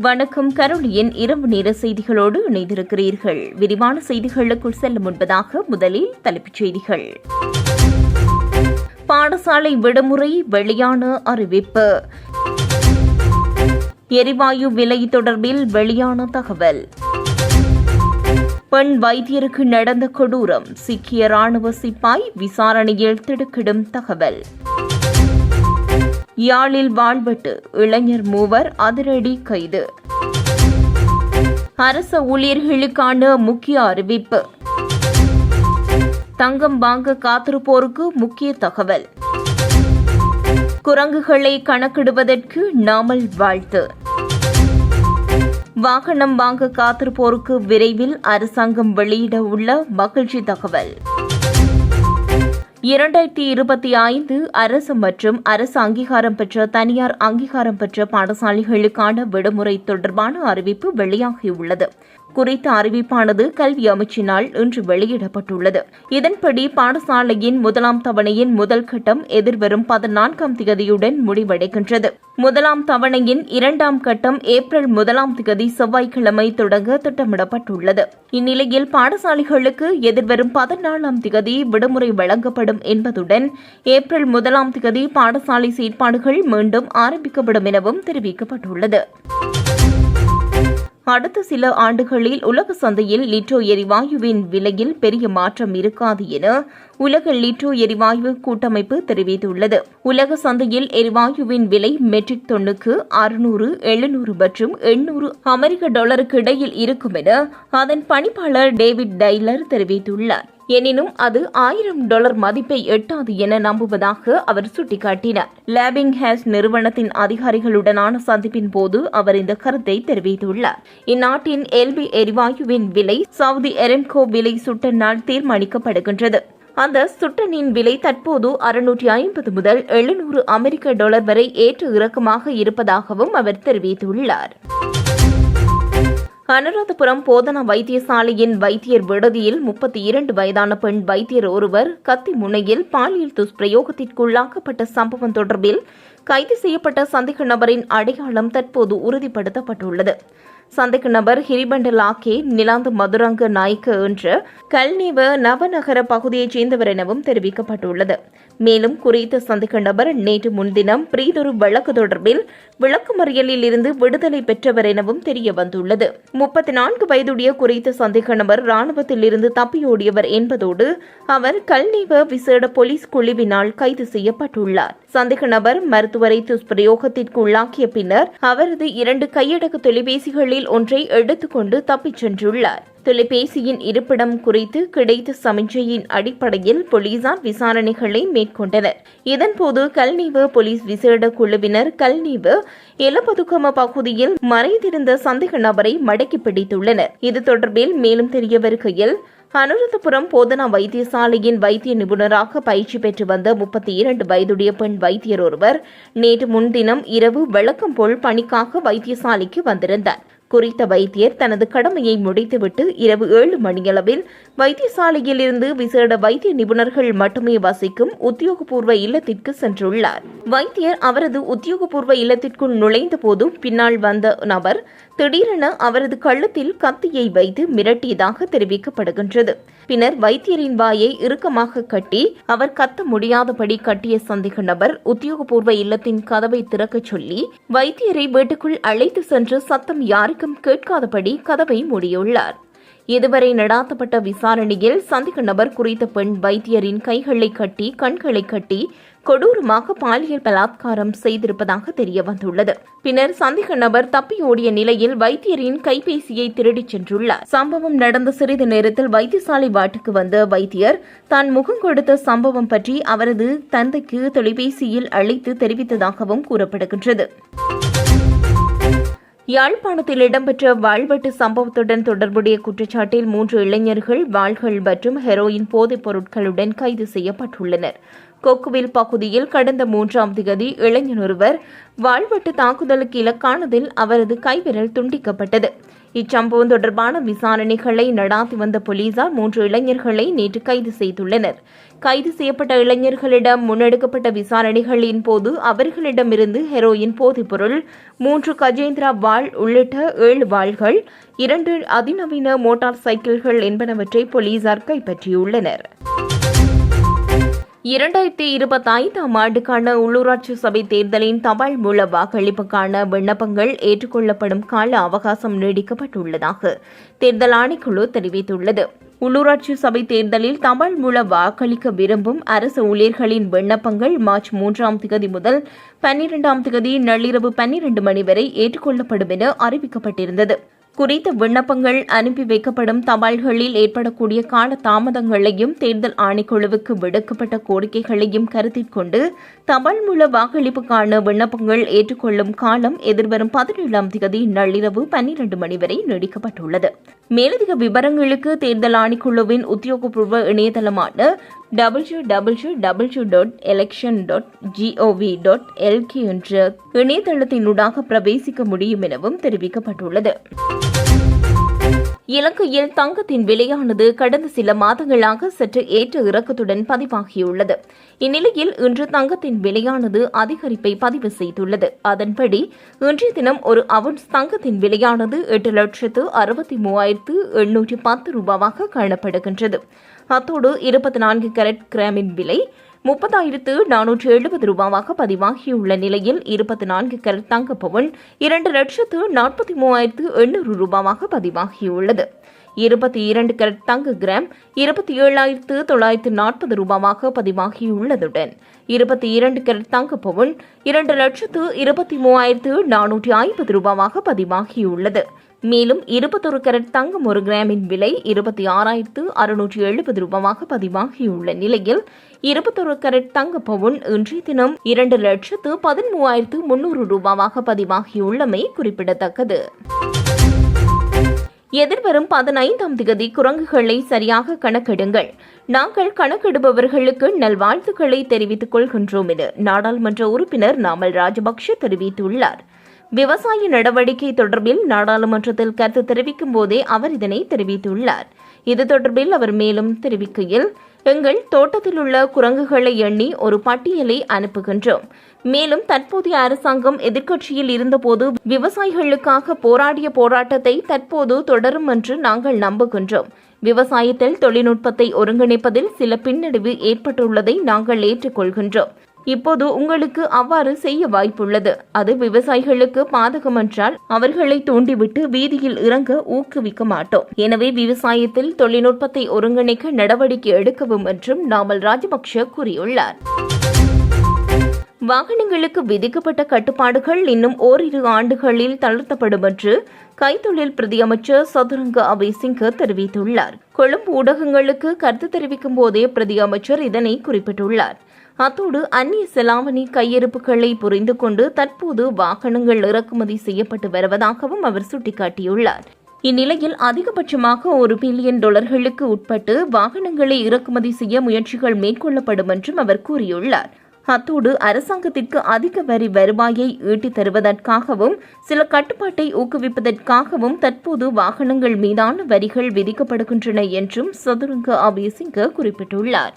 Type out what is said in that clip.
வணக்கம். கரோலியின் இரவு நேர செய்திகளோடு இணைந்திருக்கிறீர்கள். விரிவான செய்திகளுக்குள் செல்ல முன்பதாக முதலில் தலைப்புச் செய்திகள். பாடசாலை விடுமுறை வெளியான அறிவிப்பு. எரிவாயு விலை தொடர்பில் வெளியான தகவல். பெண் வைத்தியருக்கு நடந்த கொடூரம். சிக்கிய ராணுவ சிப்பாய் விசாரணையில் திடுக்கிடும் தகவல். யாழில் வாழ்வெட்டு இளைஞர் மூவர் அதிரடி கைது. அரச ஊழியர்களுக்கான முக்கிய அறிவிப்பு. தங்கம் வாங்க காத்திருப்போருக்கு முக்கிய தகவல். குரங்குகளை கணக்கிடுவதற்கு நாமல் வாழ்த்து. வாகனம் வாங்க காத்திருப்போருக்கு விரைவில் அரசாங்கம் வெளியிட உள்ள மகிழ்ச்சி தகவல். இரண்டாயிரத்தி இருபத்தி ஐந்து அரசு மற்றும் அரசு அங்கீகாரம் பெற்ற தனியார் அங்கீகாரம் பெற்ற பாடசாலைகளுக்கான விடுமுறை தொடர்பான அறிவிப்பு வெளியாகியுள்ளது. குறித்த அறிவிப்பானது கல்வி அமைச்சினால் இன்று வெளியிடப்பட்டுள்ளது. இதன்படி பாடசாலையின் முதலாம் தவணையின் முதல் கட்டம் எதிர்வரும் பதினான்காம் திகதியுடன் முடிவடைகின்றது. முதலாம் தவணையின் இரண்டாம் கட்டம் ஏப்ரல் முதலாம் திகதி செவ்வாய்க்கிழமை தொடங்க திட்டமிடப்பட்டுள்ளது. இந்நிலையில் பாடசாலைகளுக்கு எதிர்வரும் பதினாலாம் திகதி விடுமுறை வழங்கப்படும் என்பதுடன் ஏப்ரல் முதலாம் திகதி பாடசாலை செயற்பாடுகள் மீண்டும் ஆரம்பிக்கப்படும் எனவும் தெரிவிக்கப்பட்டுள்ளது. அடுத்த சில ஆண்டுகளில் உலக சந்தையில் லிட்ரோ எரிவாயுவின் விலையில் பெரிய மாற்றம் இருக்காது என உலக லிட்ரோ எரிவாயு கூட்டமைப்பு தெரிவித்துள்ளது. உலக சந்தையில் எரிவாயுவின் விலை மெட்ரிக் டன்னுக்கு அறுநூறு எழுநூறு மற்றும் எண்ணூறு அமெரிக்க டாலருக்கு இடையில் இருக்கும் என அதன் பணிப்பாளர் டேவிட் டைலர் தெரிவித்துள்ளார். எனினும் அது ஆயிரம் டாலர் மதிப்பை எட்டாது என நம்புவதாக அவர் சுட்டிக்காட்டினார். லேபிங் ஹேஸ் நிறுவனத்தின் அதிகாரிகளுடனான சந்திப்பின் போது அவர் இந்த கருத்தை தெரிவித்துள்ளார். இந்நாட்டின் எல்பி எரிவாயுவின் விலை சவுதி எரம்கோ விலை சுட்ட நாள் தீர்மானிக்கப்படுகின்றது. அந்த சுட்டனின் விலை தற்போது அறுநூற்றி ஐம்பது முதல் எழுநூறு அமெரிக்க டாலர் வரை ஏற்ற இறக்கமாக இருப்பதாகவும் அவர் தெரிவித்துள்ளார். அனுராதபுரம் போதனா வைத்தியசாலையின் வைத்தியர் விடுதியில் முப்பத்தி இரண்டு வயதான பெண் வைத்தியர் ஒருவர் கத்தி முனையில் பாலியல் துஷ்பிரயோகத்திற்குள்ளாக்கப்பட்ட சம்பவம் தொடர்பில் கைது செய்யப்பட்ட சந்தேக நபரின் அடையாளம் தற்போது உறுதிப்படுத்தப்பட்டுள்ளது. சந்தேக நபர் ஹிரிபண்டலாக்கே நிலாந்து மதுரங்க நாய்க்கு என்ற கல்நீவ நவநகர பகுதியைச் சேர்ந்தவர் எனவும் தெரிவிக்கப்பட்டுள்ளது. மேலும் குறித்த சந்தேக நபர் நேற்று முன்தினம் பிரீதொரு வழக்கு தொடர்பில் விளக்குமறியலில் இருந்து விடுதலை பெற்றவர் எனவும் தெரிய வந்துள்ளது. முப்பத்தி நான்கு வயதுடைய குறித்த சந்தேக நபர் ராணுவத்தில் இருந்து தப்பியோடியவர் என்பதோடு அவர் கல்நீவ விசேட போலீஸ் குழுவினால் கைது செய்யப்பட்டுள்ளார். சந்தேக நபர் மருத்துவரை துஷ்பிரயோகத்திற்கு உள்ளாக்கிய பின்னர் அவரது இரண்டு கையடக்க தொலைபேசிகளில் ஒன்றை எடுத்துக்கொண்டு தப்பிச் சென்றுள்ளார். தொலைபேசியின் இருப்பிடம் குறித்து கிடைத்த சமிஞ்சையின் அடிப்படையில் போலீசார் விசாரணைகளை மேற்கொண்டனர். இதன்போது கல்நீவு போலீஸ் விசேட குழுவினர் கல்நீவு எலப்பதுக்கம பகுதியில் மறைந்திருந்த சந்தேக நபரை மடக்கி பிடித்துள்ளனர். இது தொடர்பில் மேலும் தெரிய வருகையில் அனுராதபுரம் போதனா வைத்தியசாலையின் வைத்திய நிபுணராக பயிற்சி பெற்று வந்த முப்பத்தி இரண்டு வயதுடைய பெண் வைத்தியர் ஒருவர் நேற்று முன்தினம் இரவு வழக்கம் போல் பணிக்காக வைத்தியசாலைக்கு வந்திருந்தார். குறித்த வைத்தியர் தனது கடமையை முடித்துவிட்டு இரவு ஏழு மணியளவில் வைத்தியசாலையில் இருந்து விசேட வைத்திய நிபுணர்கள் மட்டுமே வசிக்கும் உத்தியோகபூர்வ இல்லத்திற்கு சென்றுள்ளார். வைத்தியர் அவரது உத்தியோகபூர்வ இல்லத்திற்குள் நுழைந்த போது பின்னால் வந்த நபர் திடீரென அவரது கள்ளத்தில் கத்தியை வைத்து மிரட்டியதாக தெரிவிக்கப்படுகின்றது. பின்னர் வைத்தியரின் வாயை இறுக்கமாக கட்டி அவர் கத்த முடியாதபடி கட்டிய சந்தேக நபர் உத்தியோகபூர்வ இல்லத்தின் கதவை திறக்கச் சொல்லி வைத்தியரை வீட்டுக்குள் அழைத்து சென்று சத்தம் யாருக்கும் கேட்காதபடி கதவை மூடியுள்ளார். இதுவரை நடாத்தப்பட்ட விசாரணையில் சந்தேக நபர் குறித்த பெண் வைத்தியரின் கைகளை கட்டி கண்களை கட்டி கொடூரமாக பாலியல் பலாத்காரம் செய்திருப்பதாக தெரிய வந்துள்ளது. பின்னர் சந்தேக நபர் தப்பியோடிய நிலையில் வைத்தியரின் கைபேசியை திருடிச் சென்றுள்ளார். சம்பவம் நடந்த சிறிது நேரத்தில் வைத்தியசாலை வாட்டுக்கு வந்த வைத்தியர் தான் முகம் கொடுத்த சம்பவம் பற்றி அவரது தந்தைக்கு தொலைபேசியில் அழைத்து தெரிவித்ததாகவும் கூறப்படுகின்றது. யாழ்ப்பாணத்தில் இடம்பெற்ற வாழ்வெட்டு சம்பவத்துடன் தொடர்புடைய குற்றச்சாட்டில் மூன்று இளைஞர்கள் வாள்கள் மற்றும் ஹெரோயின் போதைப் பொருட்களுடன் கைது செய்யப்பட்டுள்ளனர். கொக்குவில் பகுதியில் கடந்த மூன்றாம் திகதி இளைஞர் ஒருவர் வாழ்வெட்டு தாக்குதலுக்கு இலக்கானதில் அவரது கைவிரல் துண்டிக்கப்பட்டது. இச்சம்பவம் தொடர்பான விசாரணைகளை நடாத்தி வந்த போலீசார் மூன்று இளைஞர்களை நேற்று கைது செய்துள்ளனர். கைது செய்யப்பட்ட இளைஞர்களிடம் முன்னெடுக்கப்பட்ட விசாரணைகளின் போது அவர்களிடமிருந்து ஹெரோயின் போதைப்பொருள் மூன்று கஜேந்திரா வாள் உள்ளிட்ட ஏழு வாள்கள் இரண்டு அதிநவீன மோட்டார் சைக்கிள்கள் என்பனவற்றை போலீசார் கைப்பற்றியுள்ளனர். இரண்டாயிரத்தி இருபத்தி ஐந்தாம் ஆண்டுக்கான உள்ளூராட்சி சபை தேர்தலின் தபால் மூல வாக்களிப்புக்கான விண்ணப்பங்கள் ஏற்றுக்கொள்ளப்படும் கால அவகாசம் நீடிக்கப்பட்டுள்ளதாக தேர்தல் ஆணைக்குழு தெரிவித்துள்ளது. உள்ளூராட்சி சபை தேர்தலில் தமிழ் மூல வாக்களிக்க விரும்பும் அரசு ஊழியர்களின் விண்ணப்பங்கள் மார்ச் மூன்றாம் திகதி முதல் பன்னிரெண்டாம் திகதி நள்ளிரவு பன்னிரண்டு மணி வரை ஏற்றுக்கொள்ளப்படும் என அறிவிக்கப்பட்டிருந்தது. குறித்த விண்ணப்பங்கள் அனுப்பி வைக்கப்படும் தபால்களில் ஏற்படக்கூடிய கால தாமதங்களையும் தேர்தல் ஆணைக்குழுவுக்கு விடுக்கப்பட்ட கோரிக்கைகளையும் கருத்தில் கொண்டு தபால் மூல வாக்களிப்புக்கான விண்ணப்பங்கள் ஏற்றுக்கொள்ளும் காலம் எதிர்வரும் பதினேழாம் தேதி நள்ளிரவு பன்னிரண்டு மணி வரை நீடிக்கப்பட்டுள்ளது. மேலதிக விவரங்களுக்கு தேர்தல் ஆணைக்குழுவின் உத்தியோகபூர்வ இணையதளமான W W W dot election dot G O V dot L K என்ற இணையதளத்தினூடாக பிரவேசிக்க முடியும் எனவும் தெரிவிக்கப்பட்டுள்ளது. இலங்கையில் தங்கத்தின் விலையானது கடந்த சில மாதங்களாக சற்று ஏற்ற இறக்கத்துடன் பதிவாகியுள்ளது. இந்நிலையில் இன்று தங்கத்தின் விலையானது அதிகரிப்பை பதிவு செய்துள்ளது. அதன்படி இன்றைய தினம் ஒரு அவுன்ஸ் தங்கத்தின் விலையானது எட்டு லட்சத்து அறுபத்தி மூவாயிரத்து எண்ணூற்றி பத்து ரூபாவாக காணப்படுகின்றது. அத்தோடு இருபத்தி நான்கு கேரட் கிராமின் விலை முப்பதாயிரத்து நானூற்று எழுபது ரூபாவாக பதிவாகியுள்ள நிலையில் இருபத்தி நான்கு கேரட் தங்க பவுன் இரண்டு லட்சத்து நாற்பத்தி மூவாயிரத்து எண்ணூறு ரூபாவாக பதிவாகியுள்ளது. இருபத்தி இரண்டு கரட் தங்க கிராம் இருபத்தி ஏழாயிரத்து தொள்ளாயிரத்து நாற்பது ரூபாவாக பதிவாகியுள்ளதுடன் இருபத்தி இரண்டு கரட் தங்க பவுன் இரண்டு லட்சத்து இருபத்தி மூவாயிரத்து நானூற்றி ஐம்பது ரூபாவாக பதிவாகியுள்ளது. மேலும் இருபத்தொரு கேரட் தங்கம் ஒரு கிராமின் விலை இருபத்தி ஆறாயிரத்து அறுநூற்றி எழுபது ரூபாவாக பதிவாகியுள்ள நிலையில் இருபத்தொரு கேரட் தங்க பவுன் இன்றைய தினம் இரண்டு லட்சத்து பதிமூவாயிரத்து முன்னூறு ரூபாவாக பதிவாகியுள்ளமை குறிப்பிடத்தக்கது. எதிர்வரும் பதினைந்தாம் திகதி குரங்குகளை சரியாக கணக்கெடுங்கள். நாங்கள் கணக்கெடுபவர்களுக்கு நல்வாழ்த்துக்களை தெரிவித்துக் கொள்கின்றோம் என நாடாளுமன்ற உறுப்பினர் நாமல் ராஜபக்ஷ தெரிவித்துள்ளார். விவசாய நடவடிக்கை தொடர்பில் நாடாளுமன்றத்தில் கருத்து தெரிவிக்கும் போதே அவர் இதனை தெரிவித்துள்ளார். இது தொடர்பில் அவர் மேலும் தெரிவிக்கையில் எங்கள் தோட்டத்தில் உள்ள குரங்குகளை எண்ணி ஒரு பட்டியலை அனுப்புகின்றோம். மேலும் தற்போதைய அரசாங்கம் எதிர்க்கட்சியில் இருந்தபோது விவசாயிகளுக்காக போராடிய போராட்டத்தை தற்போது தொடரும் என்று நாங்கள் நம்புகின்றோம். விவசாயத்தில் தொழில்நுட்பத்தை ஒருங்கிணைப்பதில் சில பின்னடைவு ஏற்பட்டுள்ளதை நாங்கள் ஏற்றுக்கொள்கின்றோம். இப்போது உங்களுக்கு அவ்வாறு செய்ய வாய்ப்புள்ளது. அது விவசாயிகளுக்கு பாதகமென்றால் அவர்களை தூண்டிவிட்டு வீதியில் இறங்க ஊக்குவிக்க மாட்டோம். எனவே விவசாயத்தில் தொழில்நுட்பத்தை ஒருங்கிணைக்க நடவடிக்கை எடுக்கவும் என்றும் நாமல் ராஜபக்ஷ கூறியுள்ளார். வாகனங்களுக்கு விதிக்கப்பட்ட கட்டுப்பாடுகள் இன்னும் ஓரிரு ஆண்டுகளில் தளர்த்தப்படும் என்று கைத்தொழில் பிரதியமைச்சர் சதுரங்க அபய்சிங்க தெரிவித்துள்ளார். கொழும்பு ஊடகங்களுக்கு கருத்து தெரிவிக்கும் போதே பிரதியமைச்சர் இதனை குறிப்பிட்டுள்ளார். அத்தோடு அந்நிய செலாவணி கையிருப்புகளை புரிந்து கொண்டு தற்போது வாகனங்கள் இறக்குமதி செய்யப்பட்டு வருவதாகவும் அவர் சுட்டிக்காட்டியுள்ளார். இந்நிலையில் அதிகபட்சமாக ஒரு பில்லியன் டாலர்களுக்கு உட்பட்டு வாகனங்களை இறக்குமதி செய்ய முயற்சிகள் மேற்கொள்ளப்படும் என்றும் அவர் கூறியுள்ளார். அத்தோடு அரசாங்கத்திற்கு அதிக வரி வருவாயை ஈட்டித் தருவதற்காகவும் சில கட்டுப்பாட்டை ஊக்குவிப்பதற்காகவும் தற்போது வாகனங்கள் மீதான வரிகள் விதிக்கப்படுகின்றன என்றும் சதுரங்க அபேசிங்க குறிப்பிட்டுள்ளார்.